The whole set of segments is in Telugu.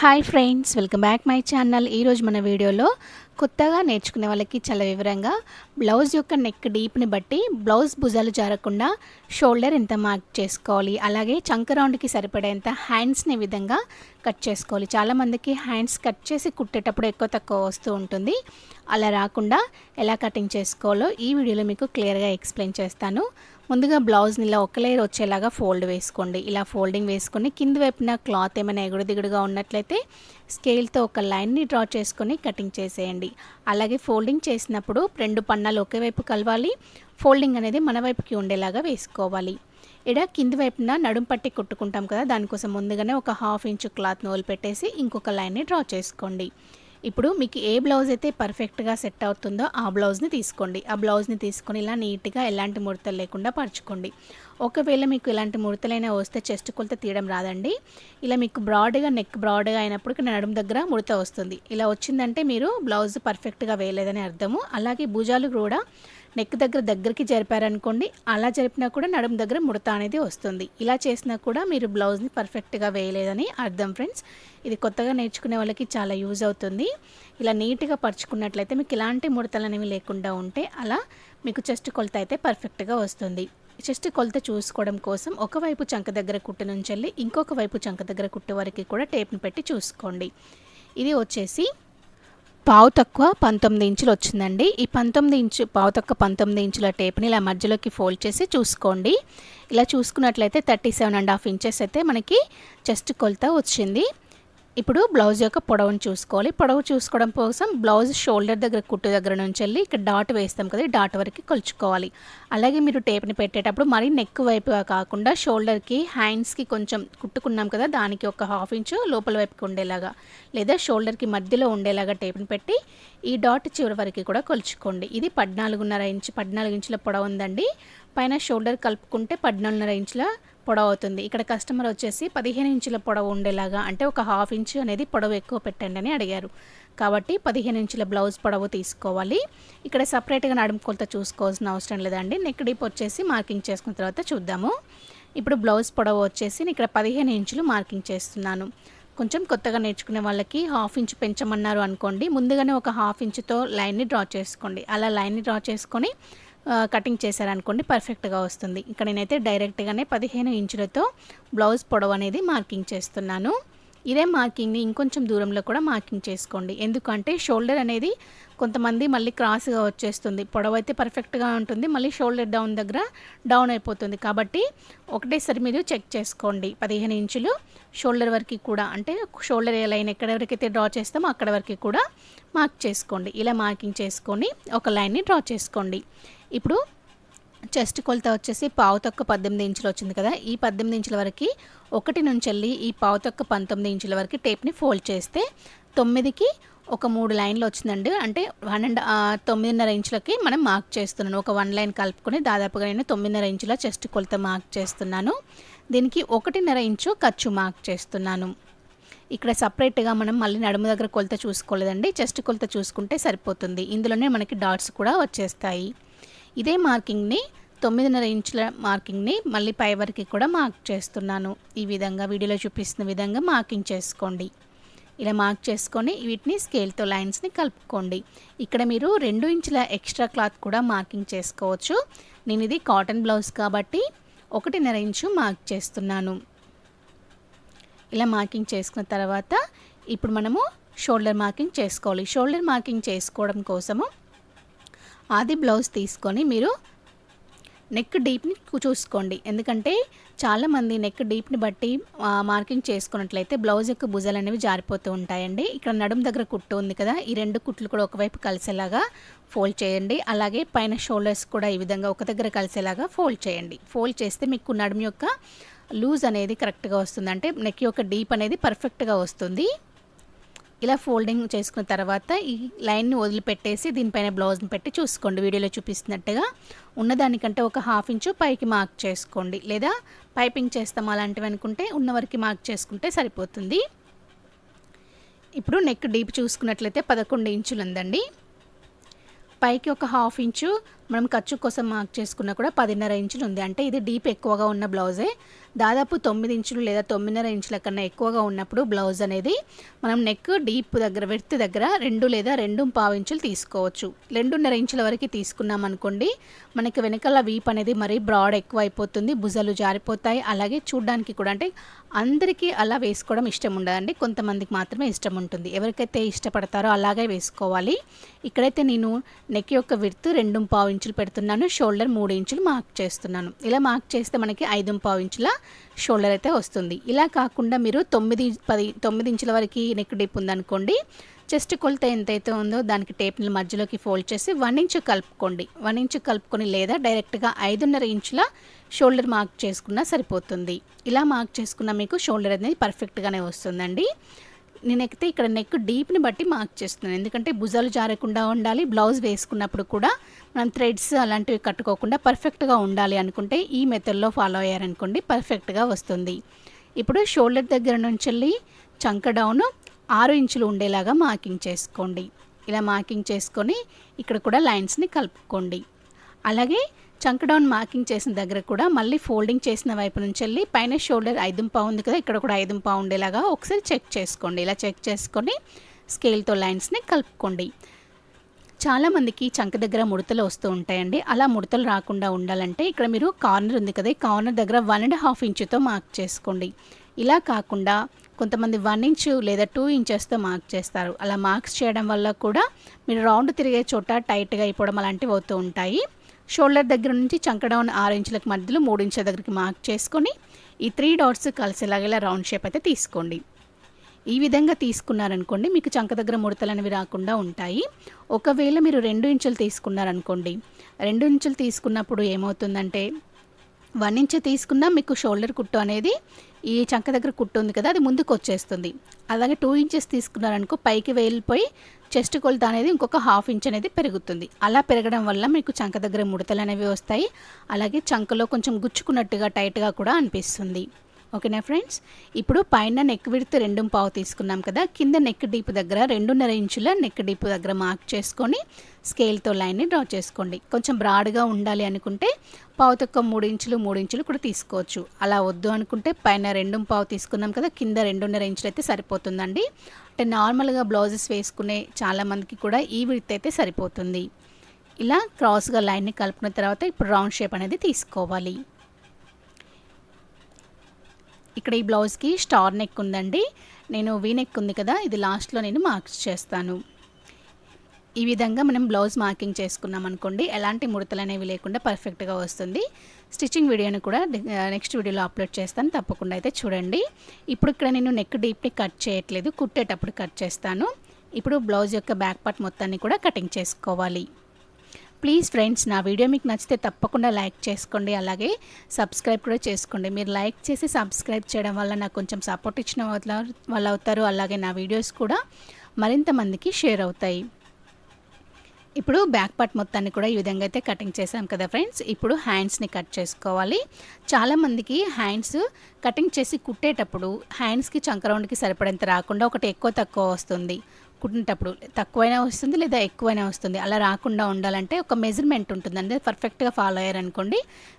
Hi friends welcome back my channel. ఈరోజు మన వీడియోలో కొత్తగా నేర్చుకునే వాళ్ళకి చాలా వివరంగా బ్లౌజ్ యొక్క నెక్ డీప్ని బట్టి బ్లౌజ్ భుజాలు జారకుండా షోల్డర్ ఎంత మార్క్ చేసుకోవాలి అలాగే చంక రౌండ్కి సరిపడేంత హ్యాండ్స్ని విధంగా కట్ చేసుకోవాలి. చాలామందికి హ్యాండ్స్ కట్ చేసి కుట్టేటప్పుడు ఎక్కువ తక్కువ వస్తూ ఉంటుంది. అలా రాకుండా ఎలా కటింగ్ చేసుకోవాలో ఈ వీడియోలో మీకు క్లియర్గా ఎక్స్ప్లెయిన్ చేస్తాను. ముందుగా బ్లౌజ్ని ఇలా ఒక లేయర్ వచ్చేలాగా ఫోల్డ్ వేసుకోండి. ఇలా ఫోల్డింగ్ వేసుకొని కింద వైపున క్లాత్ ఏమైనా ఎగుడు దిగుడుగా ఉన్నట్లయితే స్కేల్తో ఒక లైన్ని డ్రా చేసుకొని కటింగ్ చేసేయండి. అలాగే ఫోల్డింగ్ చేసినప్పుడు రెండు పన్నాలు ఒకే వైపు కలవాలి. ఫోల్డింగ్ అనేది మన వైపుకి ఉండేలాగా వేసుకోవాలి. ఇడ కింది వైపున నడుం పట్టి కుట్టుకుంటాం కదా దానికోసం ముందుగానే ఒక హాఫ్ ఇంచు క్లాత్ను వదిలిపెట్టేసి ఇంకొక లైన్ని డ్రా చేసుకోండి. ఇప్పుడు మీకు ఏ బ్లౌజ్ అయితే పర్ఫెక్ట్గా సెట్ అవుతుందో ఆ బ్లౌజ్ని తీసుకోండి. ఆ బ్లౌజ్ని తీసుకొని ఇలా నీట్గా ఎలాంటి ముడతలు లేకుండా పరుచుకోండి. ఒకవేళ మీకు ఇలాంటి ముడతలైనా వస్తే చెస్ట్ కొలత తీయడం రాదండి. ఇలా మీకు బ్రాడ్గా నెక్ బ్రాడ్గా అయినప్పుడు ఇక్కడ నడుము దగ్గర ముడత వస్తుంది. ఇలా వచ్చిందంటే మీరు బ్లౌజ్ పర్ఫెక్ట్గా వేయలేదని అర్థము. అలాగే భుజాలు కూడా నెక్ దగ్గర దగ్గరికి జరిపారనుకోండి అలా జరిపినా కూడా నడుము దగ్గర ముడత అనేది వస్తుంది. ఇలా చేసినా కూడా మీరు బ్లౌజ్ని పర్ఫెక్ట్గా వేయలేదని అర్థం ఫ్రెండ్స్. ఇది కొత్తగా నేర్చుకునే వాళ్ళకి చాలా యూజ్ అవుతుంది. ఇలా నీట్గా పరుచుకున్నట్లయితే మీకు ఇలాంటి ముడతలు అనేవి లేకుండా ఉంటే అలా మీకు చెస్ట్ కొలత అయితే పర్ఫెక్ట్గా వస్తుంది. చెస్ట్ కొలత చూసుకోవడం కోసం ఒకవైపు చంక దగ్గర కుట్టు నుంచి వెళ్ళి ఇంకొక వైపు చంక దగ్గర కుట్టు వరకు కూడా టేప్ని పెట్టి చూసుకోండి. ఇది వచ్చేసి పావు తక్కువ పంతొమ్మిది ఇంచులు వచ్చిందండి. ఈ పంతొమ్మిది ఇంచు పావు తక్కువ పంతొమ్మిది ఇంచుల టేప్ని ఇలా మధ్యలోకి ఫోల్డ్ చేసి చూసుకోండి. ఇలా చూసుకున్నట్లయితే thirty seven and half inches అయితే మనకి చెస్ట్ కొలత వచ్చింది. ఇప్పుడు బ్లౌజ్ యొక్క పొడవును చూసుకోవాలి. పొడవు చూసుకోవడం కోసం బ్లౌజ్ షోల్డర్ దగ్గర కుట్టు దగ్గర నుంచి వెళ్ళి ఇక్కడ డాట్ వేస్తాం కదా డాట్ వరకు కొలుచుకోవాలి. అలాగే మీరు టేప్ని పెట్టేటప్పుడు మరీ నెక్ వైపుగా కాకుండా షోల్డర్కి హ్యాండ్స్కి కొంచెం కుట్టుకున్నాం కదా దానికి ఒక హాఫ్ ఇంచు లోపల వైపుకి ఉండేలాగా లేదా షోల్డర్కి మధ్యలో ఉండేలాగా టేప్ని పెట్టి ఈ డాట్ చివరి వరకు కూడా కొలుచుకోండి. ఇది పద్నాలుగున్నర ఇంచు పద్నాలుగు ఇంచుల పొడవు ఉందండి. పైన షోల్డర్ కలుపుకుంటే పద్నాలుగున్నర ఇంచుల పొడవు అవుతుంది ఇక్కడ కస్టమర్ వచ్చేసి పదిహేను ఇంచుల పొడవు ఉండేలాగా అంటే ఒక హాఫ్ ఇంచు అనేది పొడవు ఎక్కువ పెట్టండి అని అడిగారు. కాబట్టి పదిహేను ఇంచుల బ్లౌజ్ పొడవు తీసుకోవాలి. ఇక్కడ సపరేట్గా నడుము కొలత చూసుకోవాల్సిన అవసరం లేదండి. నెక్ డీప్ వచ్చేసి మార్కింగ్ చేసుకున్న తర్వాత చూద్దాము. ఇప్పుడు బ్లౌజ్ పొడవు వచ్చేసి ఇక్కడ పదిహేను ఇంచులు మార్కింగ్ చేస్తున్నాను. కొంచెం కొత్తగా నేర్చుకునే వాళ్ళకి హాఫ్ ఇంచ్ పెంచమన్నారు అనుకోండి. ముందుగానే ఒక హాఫ్ ఇంచుతో లైన్ని డ్రా చేసుకోండి. అలా లైన్ని డ్రా చేసుకొని కటింగ్ చేశారనుకోండి పర్ఫెక్ట్గా వస్తుంది. ఇక్కడ నేనైతే డైరెక్ట్గానే పదిహేను ఇంచులతో బ్లౌజ్ పొడవు అనేది మార్కింగ్ చేస్తున్నాను. ఇదే మార్కింగ్ని ఇంకొంచెం దూరంలో కూడా మార్కింగ్ చేసుకోండి. ఎందుకంటే షోల్డర్ అనేది కొంతమంది మళ్ళీ క్రాస్గా వచ్చేస్తుంది. పొడవు అయితే పర్ఫెక్ట్గా ఉంటుంది. మళ్ళీ షోల్డర్ డౌన్ దగ్గర డౌన్ అయిపోతుంది. కాబట్టి ఒకటేసారి మీరు చెక్ చేసుకోండి. పదిహేను ఇంచులు షోల్డర్ వరకు కూడా అంటే షోల్డర్ ఏ లైన్ ఎక్కడ వరకు అయితే డ్రా చేస్తామో అక్కడ వరకు కూడా మార్క్ చేసుకోండి. ఇలా మార్కింగ్ చేసుకొని ఒక లైన్ని డ్రా చేసుకోండి. ఇప్పుడు చెస్ట్ కొలత వచ్చేసి పావు తొక్క పద్దెనిమిది ఇంచులు వచ్చింది కదా. ఈ పద్దెనిమిది ఇంచుల వరకు ఒకటి నుంచి వెళ్ళి ఈ పావు తొక్క పంతొమ్మిది ఇంచుల వరకు టేప్ని ఫోల్డ్ చేస్తే తొమ్మిదికి ఒక మూడు లైన్లు వచ్చిందండి. అంటే వన్ అండ్ తొమ్మిదిన్నర ఇంచులకి మనం మార్క్ చేస్తున్నాను. ఒక వన్ లైన్ కలుపుకొని దాదాపుగా నేను తొమ్మిదిన్నర ఇంచుల చెస్ట్ కొలత మార్క్ చేస్తున్నాను. దీనికి ఒకటిన్నర ఇంచు ఖర్చు మార్క్ చేస్తున్నాను. ఇక్కడ సపరేట్గా మనం మళ్ళీ నడుము దగ్గర కొలత చూసుకోలేదండి. చెస్ట్ కొలత చూసుకుంటే సరిపోతుంది. ఇందులోనే మనకి డాట్స్ కూడా వచ్చేస్తాయి. ఇదే మార్కింగ్ని తొమ్మిదిన్నర ఇంచుల మార్కింగ్ని మళ్ళీ పై వరకు కూడా మార్క్ చేస్తున్నాను. ఈ విధంగా వీడియోలో చూపిస్తున్న విధంగా మార్కింగ్ చేసుకోండి. ఇలా మార్క్ చేసుకొని వీటిని స్కేల్తో లైన్స్ని కలుపుకోండి. ఇక్కడ మీరు రెండు ఇంచుల ఎక్స్ట్రా క్లాత్ కూడా మార్కింగ్ చేసుకోవచ్చు. నేను ఇది కాటన్ బ్లౌజ్ కాబట్టి ఒకటిన్నర ఇంచు మార్క్ చేస్తున్నాను. ఇలా మార్కింగ్ చేసుకున్న తర్వాత ఇప్పుడు మనము షోల్డర్ మార్కింగ్ చేసుకోవాలి. షోల్డర్ మార్కింగ్ చేసుకోవడం కోసము అది బ్లౌజ్ తీసుకొని మీరు నెక్ డీప్ని చూసుకోండి. ఎందుకంటే చాలామంది నెక్ డీప్ని బట్టి మార్కింగ్ చేసుకున్నట్లయితే బ్లౌజ్ యొక్క భుజాలు అనేవి జారిపోతూ ఉంటాయండి. ఇక్కడ నడుము దగ్గర కుట్టు ఉంది కదా ఈ రెండు కుట్లు కూడా ఒకవైపు కలిసేలాగా ఫోల్డ్ చేయండి. అలాగే పైన షోల్డర్స్ కూడా ఈ విధంగా ఒక దగ్గర కలిసేలాగా ఫోల్డ్ చేయండి. ఫోల్డ్ చేస్తే మీకు నడుము యొక్క లూజ్ అనేది కరెక్ట్గా వస్తుంది. అంటే నెక్ యొక్క డీప్ అనేది పర్ఫెక్ట్గా వస్తుంది. ఇలా ఫోల్డింగ్ చేసుకున్న తర్వాత ఈ లైన్ని వదిలిపెట్టేసి దీనిపైన బ్లౌజ్ని పెట్టి చూసుకోండి. వీడియోలో చూపిస్తున్నట్టుగా ఉన్నదానికంటే ఒక హాఫ్ ఇంచు పైకి మార్క్ చేసుకోండి. లేదా పైపింగ్ చేస్తాం అలాంటివి అనుకుంటే ఉన్నవరకు మార్క్ చేసుకుంటే సరిపోతుంది. ఇప్పుడు నెక్ డీప్ చూసుకున్నట్లయితే పదకొండు ఇంచులు ఉందండి. పైకి ఒక హాఫ్ ఇంచు మనం ఖర్చు కోసం మార్క్ చేసుకున్న కూడా పదిన్నర ఇంచులు ఉంది. అంటే ఇది డీప్ ఎక్కువగా ఉన్న బ్లౌజే. దాదాపు తొమ్మిది ఇంచులు లేదా తొమ్మిదిన్నర ఇంచుల కన్నా ఎక్కువగా ఉన్నప్పుడు బ్లౌజ్ అనేది మనం నెక్ డీప్ దగ్గర వెర్త్ దగ్గర రెండు లేదా రెండు పావు ఇంచులు తీసుకోవచ్చు. రెండున్నర ఇంచుల వరకు తీసుకున్నాం అనుకోండి మనకి వెనకాల వీప్ అనేది మరీ బ్రాడ్ ఎక్కువ అయిపోతుంది భుజాలు జారిపోతాయి. అలాగే చూడడానికి కూడా అంటే అందరికీ అలా వేసుకోవడం ఇష్టం ఉండదండి. కొంతమందికి మాత్రమే ఇష్టం ఉంటుంది. ఎవరికైతే ఇష్టపడతారో అలాగే వేసుకోవాలి. ఇక్కడైతే నేను నెక్ యొక్క విర్త్ రెండు పావు ఇంచులు పెడుతున్నాను. షోల్డర్ మూడు ఇంచులు మార్క్ చేస్తున్నాను. ఇలా మార్క్ చేస్తే మనకి ఐదు పావు ఇంచుల షోల్డర్ అయితే వస్తుంది. ఇలా కాకుండా మీరు తొమ్మిది పది తొమ్మిది ఇంచుల వరకు నెక్ డిప్ ఉందనుకోండి చెస్ట్ కొలత ఎంతైతే ఉందో దానికి టేప్ని మధ్యలోకి ఫోల్డ్ చేసి వన్ ఇంచ్ కలుపుకోండి. వన్ ఇంచ్ కలుపుకొని లేదా డైరెక్ట్గా ఐదున్నర ఇంచుల షోల్డర్ మార్క్ చేసుకున్నా సరిపోతుంది. ఇలా మార్క్ చేసుకున్న మీకు షోల్డర్ అనేది పర్ఫెక్ట్గానే వస్తుందండి. నేనైతే ఇక్కడ నెక్ డీప్ని బట్టి మార్క్ చేస్తున్నాను. ఎందుకంటే భుజాలు జారకుండా ఉండాలి బ్లౌజ్ వేసుకున్నప్పుడు కూడా మనం థ్రెడ్స్ అలాంటివి కట్టుకోకుండా పర్ఫెక్ట్గా ఉండాలి అనుకుంటే ఈ మెథడ్లో ఫాలో అయ్యారనుకోండి పర్ఫెక్ట్గా వస్తుంది. ఇప్పుడు షోల్డర్ దగ్గర నుంచి వెళ్ళి చంక డౌన్ ఆరు ఇంచులు ఉండేలాగా మార్కింగ్ చేసుకోండి. ఇలా మార్కింగ్ చేసుకొని ఇక్కడ కూడా లైన్స్ని కలుపుకోండి. అలాగే చంక్ డౌన్ మార్కింగ్ చేసిన దగ్గర కూడా మళ్ళీ ఫోల్డింగ్ చేసిన వైపు నుంచి వెళ్ళి పైన షోల్డర్ ఐదు పావు ఉంది కదా ఇక్కడ కూడా ఐదు పావు ఉండేలాగా ఒకసారి చెక్ చేసుకోండి. ఇలా చెక్ చేసుకొని స్కేల్తో లైన్స్ని కలుపుకోండి. చాలామందికి చంక దగ్గర ముడతలు వస్తూ ఉంటాయండి. అలా ముడతలు రాకుండా ఉండాలంటే ఇక్కడ మీరు కార్నర్ ఉంది కదా ఈ కార్నర్ దగ్గర వన్ అండ్ హాఫ్ ఇంచుతో మార్క్ చేసుకోండి. ఇలా కాకుండా కొంతమంది వన్ ఇంచు లేదా టూ ఇంచెస్తో మార్క్ చేస్తారు. అలా మార్క్స్ చేయడం వల్ల కూడా మీరు రౌండ్ తిరిగే చోట టైట్గా అయిపోవడం అలాంటివి అవుతూ ఉంటాయి. షోల్డర్ దగ్గర నుంచి చంక డౌన్ ఆరు ఇంచులకు మధ్యలో మూడు ఇంచుల దగ్గరికి మార్క్ చేసుకొని ఈ త్రీ డాట్స్ కలిసేలాగా రౌండ్ షేప్ అయితే తీసుకోండి. ఈ విధంగా తీసుకున్నారనుకోండి మీకు చంక దగ్గర ముడతలు అనేవి రాకుండా ఉంటాయి. ఒకవేళ మీరు రెండు ఇంచులు తీసుకున్నారనుకోండి రెండు ఇంచులు తీసుకున్నప్పుడు ఏమవుతుందంటే వన్ ఇంచ్ తీసుకున్నా మీకు షోల్డర్ కుట్టు అనేది ఈ చంక దగ్గర కుట్టు ఉంది కదా అది ముందుకు వచ్చేస్తుంది. అలాగే టూ ఇంచెస్ తీసుకున్నారనుకో పైకి వెళ్ళిపోయి చెస్ట్ కొలత అనేది ఇంకొక హాఫ్ ఇంచ్ అనేది పెరుగుతుంది. అలా పెరగడం వల్ల మీకు చంక దగ్గర ముడతలు అనేవి వస్తాయి. అలాగే చంకలో కొంచెం గుచ్చుకున్నట్టుగా టైట్గా కూడా అనిపిస్తుంది. ఓకేనా ఫ్రెండ్స్? ఇప్పుడు పైన నెక్ విడితే రెండు పావు తీసుకున్నాం కదా కింద నెక్ డీప్ దగ్గర రెండున్నర ఇంచుల నెక్ డీప్ దగ్గర మార్క్ చేసుకొని స్కేల్తో లైన్ని డ్రా చేసుకోండి. కొంచెం బ్రాడ్గా ఉండాలి అనుకుంటే పావు తక్కువ మూడు ఇంచులు మూడు ఇంచులు కూడా తీసుకోవచ్చు. అలా వద్దు అనుకుంటే పైన రెండు పావు తీసుకున్నాం కదా కింద రెండున్నర ఇంచులు అయితే సరిపోతుందండి. అంటే నార్మల్గా బ్లౌజెస్ వేసుకునే చాలామందికి కూడా ఈ విడితే అయితే సరిపోతుంది. ఇలా క్రాస్గా లైన్ని కలుపుకున్న తర్వాత ఇప్పుడు రౌండ్ షేప్ అనేది తీసుకోవాలి. ఇక్కడ ఈ బ్లౌజ్కి స్టార్ నెక్ ఉందండి. నేను వీ నెక్ ఉంది కదా ఇది లాస్ట్లో నేను మార్క్స్ చేస్తాను. ఈ విధంగా మనం బ్లౌజ్ మార్కింగ్ చేసుకున్నాం అనుకోండి ఎలాంటి ముడతలు అనేవి లేకుండా పర్ఫెక్ట్గా వస్తుంది. స్టిచ్చింగ్ వీడియోని కూడా నెక్స్ట్ వీడియోలో అప్లోడ్ చేస్తాను తప్పకుండా అయితే చూడండి. ఇప్పుడు ఇక్కడ నేను నెక్ డీప్ని కట్ చేయట్లేదు కుట్టేటప్పుడు కట్ చేస్తాను. ఇప్పుడు బ్లౌజ్ యొక్క బ్యాక్ పార్ట్ మొత్తాన్ని కూడా కటింగ్ చేసుకోవాలి. ప్లీజ్ ఫ్రెండ్స్ నా వీడియో మీకు నచ్చితే తప్పకుండా లైక్ చేసుకోండి. అలాగే సబ్స్క్రైబ్ కూడా చేసుకోండి. మీరు లైక్ చేసి సబ్స్క్రైబ్ చేయడం వల్ల నాకు కొంచెం సపోర్ట్ ఇచ్చిన వాళ్ళు అవుతారు. అలాగే నా వీడియోస్ కూడా మరింత మందికి షేర్ అవుతాయి. ఇప్పుడు బ్యాక్ పార్ట్ మొత్తాన్ని కూడా ఈ విధంగా అయితే కటింగ్ చేసాం కదా ఫ్రెండ్స్ ఇప్పుడు హ్యాండ్స్ని కట్ చేసుకోవాలి. చాలామందికి హ్యాండ్స్ కటింగ్ చేసి కుట్టేటప్పుడు హ్యాండ్స్కి చంకరౌండ్కి సరిపడేంత రాకుండా ఒకటి ఎక్కువ తక్కువ వస్తుంది. కుట్టినప్పుడు తక్కువైనా వస్తుంది లేదా ఎక్కువైనా వస్తుంది. అలా రాకుండా ఉండాలంటే ఒక మెజర్మెంట్ ఉంటుందండి పర్ఫెక్ట్గా ఫాలో అయ్యారనుకోండి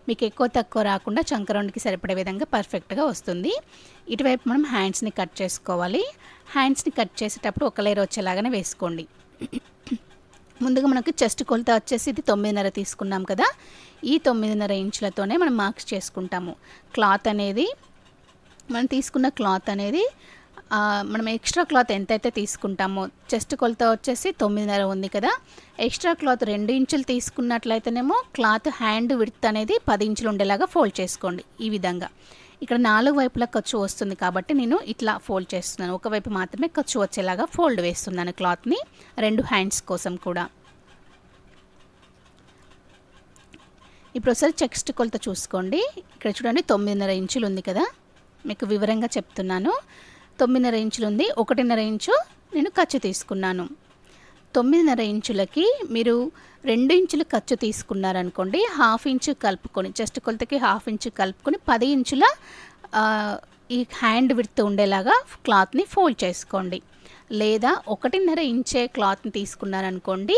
మీకు ఎక్కువ తక్కువ రాకుండా చంకరౌండ్కి సరిపడే విధంగా పర్ఫెక్ట్గా వస్తుంది. ఇటువైపు మనం హ్యాండ్స్ని కట్ చేసుకోవాలి. హ్యాండ్స్ని కట్ చేసేటప్పుడు ఒక లేయర్ వచ్చేలాగానే వేసుకోండి. ముందుగా మనకు చెస్ట్ కొలత వచ్చేసి ఇది తొమ్మిదిన్నర తీసుకున్నాం కదా ఈ తొమ్మిదిన్నర ఇంచులతోనే మనం మార్క్స్ చేసుకుంటాము. క్లాత్ అనేది మనం తీసుకున్న క్లాత్ అనేది మనం ఎక్స్ట్రా క్లాత్ ఎంతైతే తీసుకుంటామో చెస్ట్ కొలత వచ్చేసి తొమ్మిదిన్నర ఉంది కదా. ఎక్స్ట్రా క్లాత్ రెండు ఇంచులు తీసుకున్నట్లయితేనేమో క్లాత్ హ్యాండ్ విడ్త్ అనేది పది ఇంచులు ఉండేలాగా ఫోల్డ్ చేసుకోండి ఈ విధంగా. ఇక్కడ నాలుగు వైపులా ఖర్చు వస్తుంది కాబట్టి నేను ఇట్లా ఫోల్డ్ చేస్తున్నాను. ఒకవైపు మాత్రమే ఖర్చు వచ్చేలాగా ఫోల్డ్ వేస్తున్నాను క్లాత్ని రెండు హ్యాండ్స్ కోసం కూడా. ఇప్పుడు ఒకసారి చెక్స్ట్ కొలత చూసుకోండి. ఇక్కడ చూడండి తొమ్మిదిన్నర ఇంచులు ఉంది కదా. మీకు వివరంగా చెప్తున్నాను. తొమ్మిదిన్నర ఇంచులు ఉంది ఒకటిన్నర ఇంచు నేను ఖర్చు తీసుకున్నాను. తొమ్మిదిన్నర ఇంచులకి మీరు రెండు ఇంచులు ఖర్చు తీసుకున్నారనుకోండి హాఫ్ ఇంచు కలుపుకొని జస్ట్ కొలతకి హాఫ్ ఇంచు కలుపుకొని పది ఇంచుల ఈ హ్యాండ్ విడ్త్ ఉండేలాగా క్లాత్ని ఫోల్డ్ చేసుకోండి. లేదా ఒకటిన్నర ఇంచే క్లాత్ని తీసుకున్నారనుకోండి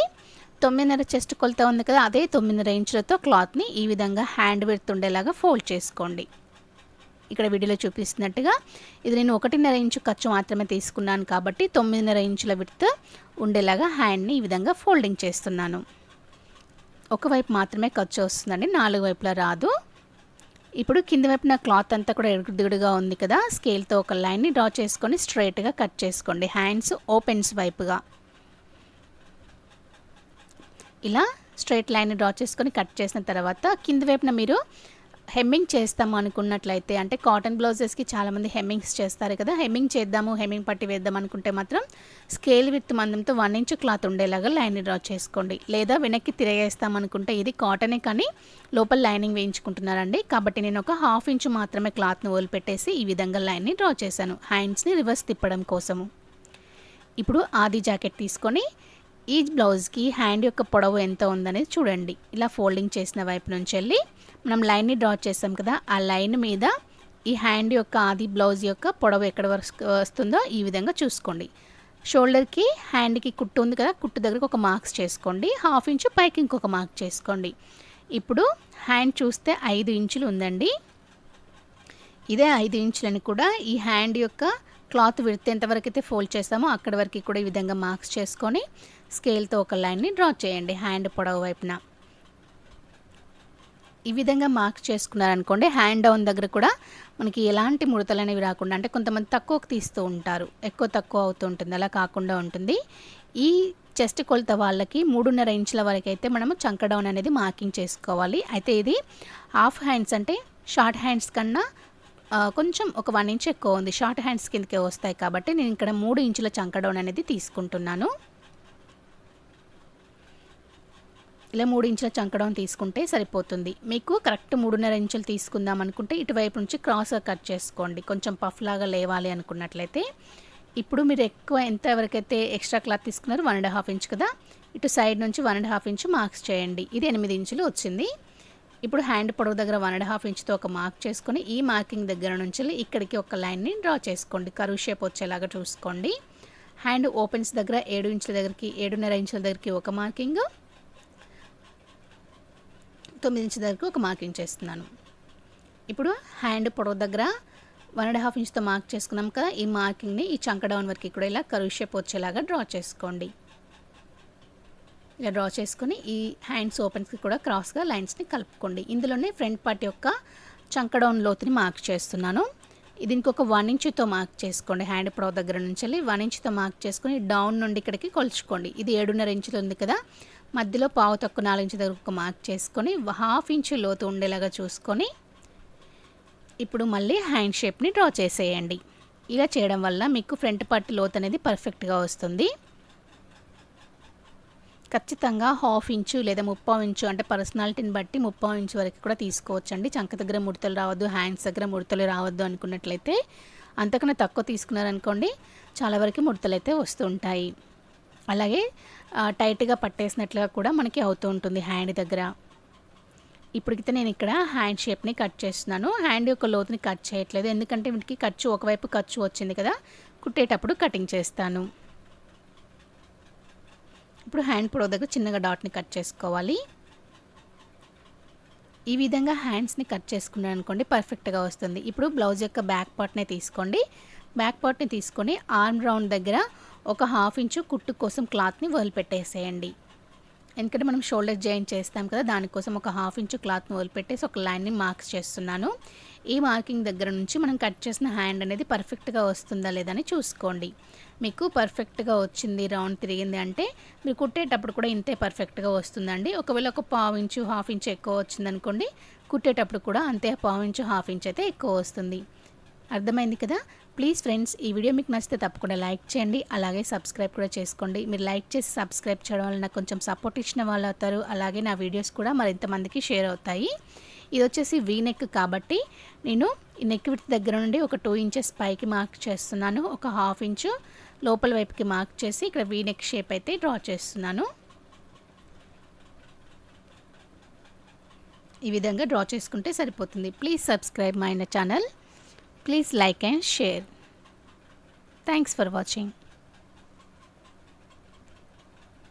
తొమ్మిదిన్నర చెస్ట్ కొలత ఉంది కదా అదే తొమ్మిదిన్నర ఇంచులతో క్లాత్ని ఈ విధంగా హ్యాండ్ విడ్త్ ఉండేలాగా ఫోల్డ్ చేసుకోండి. ఇక్కడ వీడియోలో చూపిస్తున్నట్టుగా ఇది నేను ఒకటిన్నర ఇంచు ఖర్చు మాత్రమే తీసుకున్నాను కాబట్టి తొమ్మిదిన్నర ఇంచుల విడత ఉండేలాగా హ్యాండ్ని ఈ విధంగా ఫోల్డింగ్ చేస్తున్నాను. ఒకవైపు మాత్రమే ఖర్చు వస్తుందండి నాలుగు వైపులా రాదు. ఇప్పుడు కింది వైపున క్లాత్ అంతా కూడా ఎడుగుదిగుడుగా ఉంది కదా స్కేల్తో ఒక లైన్ని డ్రా చేసుకొని స్ట్రైట్గా కట్ చేసుకోండి. హ్యాండ్స్ ఓపెన్స్ వైపుగా. ఇలా స్ట్రైట్ లైన్ డ్రా చేసుకొని కట్ చేసిన తర్వాత కింది వైపున మీరు హెమ్మింగ్ చేస్తాము అనుకున్నట్లయితే అంటే కాటన్ బ్లౌజెస్కి చాలామంది హెమ్మింగ్స్ చేస్తారు కదా హెమ్మింగ్ చేద్దాము హెమ్మింగ్ పట్టి వేద్దాం అనుకుంటే మాత్రం స్కేల్ విత్ మందంతో వన్ ఇంచ్ క్లాత్ ఉండేలాగా లైన్ డ్రా చేసుకోండి. లేదా వెనక్కి తిరగేస్తాం అనుకుంటే ఇది కాటనే కానీ లోపల లైనింగ్ వేయించుకుంటున్నారండి. కాబట్టి నేను ఒక హాఫ్ ఇంచ్ మాత్రమే క్లాత్ను వదిలిపెట్టేసి ఈ విధంగా లైన్ని డ్రా చేశాను. హ్యాండ్స్ని రివర్స్ తిప్పడం కోసము. ఇప్పుడు ఆది జాకెట్ తీసుకొని ఈ బ్లౌజ్కి హ్యాండ్ యొక్క పొడవు ఎంత ఉందనేది చూడండి. ఇలా ఫోల్డింగ్ చేసిన వైపు నుంచి వెళ్ళి మనం లైన్ని డ్రా చేసాం కదా ఆ లైన్ మీద ఈ హ్యాండ్ యొక్క ఆది బ్లౌజ్ యొక్క పొడవు ఎక్కడ వరకు వస్తుందో ఈ విధంగా చూసుకోండి. షోల్డర్కి హ్యాండ్కి కుట్టు ఉంది కదా కుట్టు దగ్గరకు ఒక మార్క్స్ చేసుకోండి. హాఫ్ ఇంచు పైకి ఇంకొక మార్క్ చేసుకోండి. ఇప్పుడు హ్యాండ్ చూస్తే ఐదు ఇంచులు ఉందండి. ఇదే ఐదు ఇంచులని కూడా ఈ హ్యాండ్ యొక్క క్లాత్ విడితే ఎంతవరకు అయితే ఫోల్డ్ చేస్తామో అక్కడి వరకు కూడా ఈ విధంగా మార్క్స్ చేసుకొని స్కేల్తో ఒక లైన్ని డ్రా చేయండి హ్యాండ్ పొడవు వైపున. ఈ విధంగా మార్క్ చేసుకున్నారనుకోండి హ్యాండ్ డౌన్ దగ్గర కూడా మనకి ఎలాంటి ముడతలు అనేవి రాకుండా అంటే కొంతమంది తక్కువకు తీస్తూ ఉంటారు ఎక్కువ తక్కువ అవుతూ ఉంటుంది అలా కాకుండా ఉంటుంది. ఈ చెస్ట్ కొలత వాళ్ళకి మూడున్నర ఇంచుల వరకు అయితే మనము చంక డౌన్ అనేది మార్కింగ్ చేసుకోవాలి. అయితే ఇది హాఫ్ హ్యాండ్స్ అంటే షార్ట్ హ్యాండ్స్ కన్నా కొంచెం ఒక వన్ ఇంచ్ ఎక్కువ ఉంది. షార్ట్ హ్యాండ్స్ కిందకే వస్తాయి కాబట్టి నేను ఇక్కడ మూడు ఇంచుల చంక డౌన్ అనేది తీసుకుంటున్నాను. ఇలా మూడు ఇంచుల చంకడం తీసుకుంటే సరిపోతుంది. మీకు కరెక్ట్ మూడున్నర ఇంచులు తీసుకుందాం అనుకుంటే ఇటువైపు నుంచి క్రాస్గా కట్ చేసుకోండి. కొంచెం పఫ్ లాగా లేవాలి అనుకున్నట్లయితే. ఇప్పుడు మీరు ఎక్కువ ఎంత ఎవరికైతే ఎక్స్ట్రా క్లాత్ తీసుకున్నారో వన్ అండ్ హాఫ్ ఇంచ్ కదా ఇటు సైడ్ నుంచి one and half inch marks చేయండి. ఇది ఎనిమిది ఇంచులు వచ్చింది. ఇప్పుడు హ్యాండ్ పొడవు దగ్గర వన్ అండ్ హాఫ్ ఇంచ్తో ఒక మార్క్ చేసుకొని ఈ మార్కింగ్ దగ్గర నుంచి ఇక్కడికి ఒక లైన్ని డ్రా చేసుకోండి. కరువు షేప్ వచ్చేలాగా చూసుకోండి. హ్యాండ్ ఓపెన్స్ దగ్గర ఏడు ఇంచుల దగ్గరికి ఏడున్నర ఇంచుల దగ్గరికి ఒక మార్కింగ్. తొమ్మిది ఇంచ్ దగ్గరకు ఒక మార్కింగ్ చేస్తున్నాను. ఇప్పుడు హ్యాండ్ పొడవు దగ్గర వన్ అండ్ హాఫ్ ఇంచ్తో మార్క్ చేసుకున్నాం కదా ఈ మార్కింగ్ని ఈ చంక డౌన్ వరకు కూడా ఇలా కరువు షేప్ వచ్చేలాగా డ్రా చేసుకోండి. ఇలా డ్రా చేసుకొని ఈ హ్యాండ్స్ ఓపెన్స్కి కూడా క్రాస్గా లైన్స్ని కలుపుకోండి. ఇందులోనే ఫ్రంట్ పార్ట్ యొక్క చంక డౌన్ లోతుని మార్క్ చేస్తున్నాను. దీనికి ఒక వన్ ఇంచ్తో మార్క్ చేసుకోండి. హ్యాండ్ పొడవు దగ్గర నుంచి వెళ్ళి వన్ ఇంచ్తో మార్క్ చేసుకొని డౌన్ నుండి ఇక్కడికి కొలుచుకోండి. ఇది ఏడున్నర ఇంచులు ఉంది కదా మధ్యలో పావు తక్కువ నాలుగు ఇంచు దగ్గర ఒక మార్క్ చేసుకొని హాఫ్ ఇంచు లోతు ఉండేలాగా చూసుకొని ఇప్పుడు మళ్ళీ హ్యాండ్ షేప్ని డ్రా చేసేయండి. ఇలా చేయడం వల్ల మీకు ఫ్రంట్ పార్ట్ లోత్ అనేది పర్ఫెక్ట్గా వస్తుంది. ఖచ్చితంగా హాఫ్ ఇంచు లేదా ముప్పావు ఇంచు అంటే పర్సనాలిటీని బట్టి ముప్పావు ఇంచు వరకు కూడా తీసుకోవచ్చండి. చంక దగ్గర ముడతలు రావద్దు హ్యాండ్స్ దగ్గర ముడతలు రావద్దు అనుకున్నట్లయితే అంతకన్నా తక్కువ తీసుకున్నారనుకోండి చాలా వరకు ముడతలు అయితే వస్తుంటాయి. అలాగే టైట్గా పట్టేసినట్లుగా కూడా మనకి అవుతూ ఉంటుంది హ్యాండ్ దగ్గర. ఇప్పటికైతే నేను ఇక్కడ హ్యాండ్ షేప్ని కట్ చేస్తున్నాను. హ్యాండ్ యొక్క లోతుని కట్ చేయట్లేదు. ఎందుకంటే వీటికి ఖర్చు ఒకవైపు ఖర్చు వచ్చింది కదా కుట్టేటప్పుడు కటింగ్ చేస్తాను. ఇప్పుడు హ్యాండ్ పొడవు దగ్గర చిన్నగా డాట్ని కట్ చేసుకోవాలి. ఈ విధంగా హ్యాండ్స్ని కట్ చేసుకున్నాను అనుకోండి పర్ఫెక్ట్గా వస్తుంది. ఇప్పుడు బ్లౌజ్ యొక్క బ్యాక్ పార్ట్ని తీసుకోండి. బ్యాక్ పార్ట్ని తీసుకొని ఆర్మ్ రౌండ్ దగ్గర ఒక హాఫ్ ఇంచు కుట్టు కోసం క్లాత్ని వదిలిపెట్టేసేయండి. ఎందుకంటే మనం షోల్డర్ జాయిన్ చేస్తాం కదా దానికోసం ఒక హాఫ్ ఇంచు క్లాత్ని వదిలిపెట్టేసి ఒక లైన్ని మార్క్స్ చేస్తున్నాను. ఈ మార్కింగ్ దగ్గర నుంచి మనం కట్ చేసిన హ్యాండ్ అనేది పర్ఫెక్ట్గా వస్తుందా లేదని చూసుకోండి. మీకు పర్ఫెక్ట్గా వచ్చింది రౌండ్ తిరిగింది అంటే మీరు కుట్టేటప్పుడు కూడా ఇంతే పర్ఫెక్ట్గా వస్తుందండి. ఒకవేళ ఒక పావు ఇంచు హాఫ్ ఇంచు ఎక్కువ వచ్చిందనుకోండి కుట్టేటప్పుడు కూడా అంతే పావు ఇంచు హాఫ్ ఇంచ్ అయితే ఎక్కువ వస్తుంది. అర్థమైంది కదా? ప్లీజ్ ఫ్రెండ్స్ ఈ వీడియో మీకు నచ్చితే తప్పకుండా లైక్ చేయండి. అలాగే సబ్స్క్రైబ్ కూడా చేసుకోండి. మీరు లైక్ చేసి సబ్స్క్రైబ్ చేయడం వల్ల నాకు కొంచెం సపోర్ట్ ఇచ్చిన వాళ్ళు అవుతారు. అలాగే నా వీడియోస్ కూడా మరింతమందికి షేర్ అవుతాయి. ఇది వచ్చేసి వీ నెక్ కాబట్టి నేను ఈ నెక్ విత్ దగ్గర నుండి ఒక టూ ఇంచెస్ పైకి మార్క్ చేస్తున్నాను. ఒక హాఫ్ ఇంచు లోపల వైపుకి మార్క్ చేసి ఇక్కడ వీ నెక్ షేప్ అయితే డ్రా చేస్తున్నాను. ఈ విధంగా డ్రా చేసుకుంటే సరిపోతుంది. Please subscribe my channel Please like and share. Thanks for watching.